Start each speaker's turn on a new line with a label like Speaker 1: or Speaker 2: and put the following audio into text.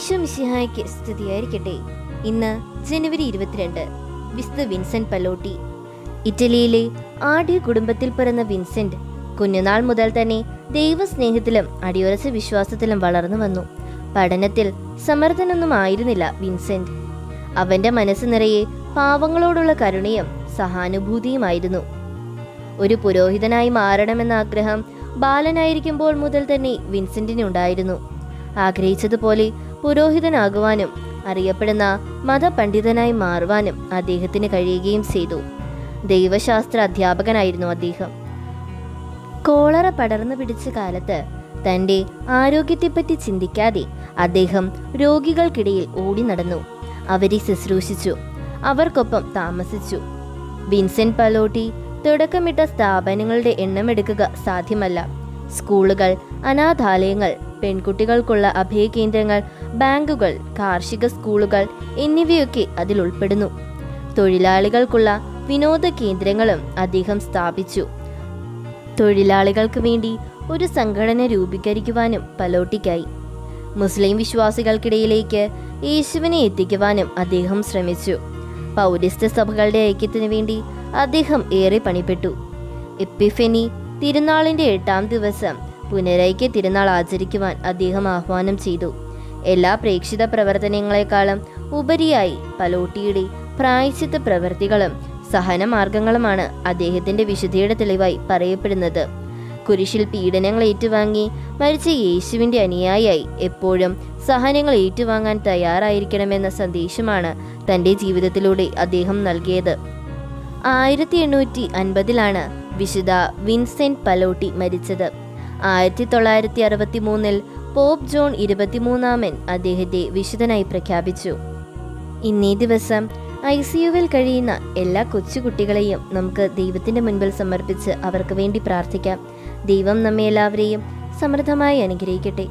Speaker 1: ഈശോ മിശിഹായ്ക്ക് സ്തുതിയായിരിക്കട്ടെ. ഇന്ന് ജനുവരി ഇരുപത്തിരണ്ട് വിസ്തു വിൻസെന്റ് പലോട്ടി ഇറ്റലിയിലെ ആഡ്യ കുടുംബത്തിൽ പിറന്ന വിൻസെന്റ് കുഞ്ഞുനാൾ മുതൽ തന്നെ ദൈവസ്നേഹത്തിലും അടിയുറച്ച വിശ്വാസത്തിലും വളർന്നു വന്നു. പഠനത്തിൽ സമർത്ഥനൊന്നും ആയിരുന്നില്ല വിൻസെന്റ്. അവന്റെ മനസ്സ് നിറയെ പാവങ്ങളോടുള്ള കരുണയും സഹാനുഭൂതിയുമായിരുന്നു. ഒരു പുരോഹിതനായി മാറണമെന്ന ആഗ്രഹം ബാലനായിരിക്കുമ്പോൾ മുതൽ തന്നെ വിൻസെന്റിനുണ്ടായിരുന്നു. ആഗ്രഹിച്ചതുപോലെ പുരോഹിതനാകുവാനും അറിയപ്പെടുന്ന മതപണ്ഡിതനായി മാറുവാനും അദ്ദേഹത്തിന് കഴിയുകയും ചെയ്തു. ദൈവശാസ്ത്ര അധ്യാപകനായിരുന്നു അദ്ദേഹം. കോളറ പടർന്നു പിടിച്ച കാലത്ത് തന്റെ ആരോഗ്യത്തെപ്പറ്റി ചിന്തിക്കാതെ അദ്ദേഹം രോഗികൾക്കിടയിൽ ഓടി നടന്നു. അവരെ ശുശ്രൂഷിച്ചു. അവർക്കൊപ്പം താമസിച്ചു. വിൻസെന്റ് പലോട്ടി തുടക്കമിട്ട സ്ഥാപനങ്ങളുടെ എണ്ണമെടുക്കുക സാധ്യമല്ല. സ്കൂളുകൾ അനാഥാലയങ്ങൾ പെൺകുട്ടികൾക്കുള്ള അഭയകേന്ദ്രങ്ങൾ ബാങ്കുകൾ കാർഷിക സ്കൂളുകൾ എന്നിവയൊക്കെ അതിൽ ഉൾപ്പെടുന്നു. തൊഴിലാളികൾക്കുള്ള വിനോദ കേന്ദ്രങ്ങളും അദ്ദേഹം സ്ഥാപിച്ചു. തൊഴിലാളികൾക്ക് വേണ്ടി ഒരു സംഘടന രൂപീകരിക്കുവാനും പലോട്ടിക്കായി. മുസ്ലിം വിശ്വാസികൾക്കിടയിലേക്ക് യേശുവിനെ എത്തിക്കുവാനും അദ്ദേഹം ശ്രമിച്ചു. പൗരസ്ത്യ സഭകളുടെ ഐക്യത്തിനു വേണ്ടി അദ്ദേഹം ഏറെ പണിപ്പെട്ടു. എപ്പിഫെനി തിരുനാളിന്റെ എട്ടാം ദിവസം പുനരൈക്യ തിരുനാൾ ആചരിക്കുവാൻ അദ്ദേഹം ആഹ്വാനം ചെയ്തു. എല്ലാ പ്രേക്ഷിത പ്രവർത്തനങ്ങളെക്കാളും ഉപരിയായി പലോട്ടിയുടെ പ്രായശ്ചിത്ത പ്രവൃത്തികളും സഹനമാർഗങ്ങളുമാണ് അദ്ദേഹത്തിന്റെ വിശുദ്ധിയുടെ തെളിവായി പറയപ്പെടുന്നത്. കുരിശിൽ പീഡനങ്ങൾ ഏറ്റുവാങ്ങി മരിച്ച യേശുവിന്റെ അനുയായിയായി എപ്പോഴും സഹനങ്ങൾ ഏറ്റുവാങ്ങാൻ തയ്യാറായിരിക്കണമെന്ന സന്ദേശമാണ് തന്റെ ജീവിതത്തിലൂടെ അദ്ദേഹം നൽകിയത്. ആയിരത്തി എണ്ണൂറ്റി അൻപതിലാണ് വിശുദ്ധ വിൻസെന്റ് പലോട്ടി മരിച്ചത്. ആയിരത്തി തൊള്ളായിരത്തി അറുപത്തി മൂന്നിൽ പോപ്പ് ജോൺ ഇരുപത്തിമൂന്നാമൻ അദ്ദേഹത്തെ വിശുദ്ധനായി പ്രഖ്യാപിച്ചു. ഇന്നീ ദിവസം ഐ സി യുവിൽ കഴിയുന്ന എല്ലാ കൊച്ചുകുട്ടികളെയും നമുക്ക് ദൈവത്തിന്റെ മുൻപിൽ സമർപ്പിച്ച് അവർക്ക് വേണ്ടി പ്രാർത്ഥിക്കാം. ദൈവം നമ്മെ എല്ലാവരെയും സമൃദ്ധമായി അനുഗ്രഹിക്കട്ടെ.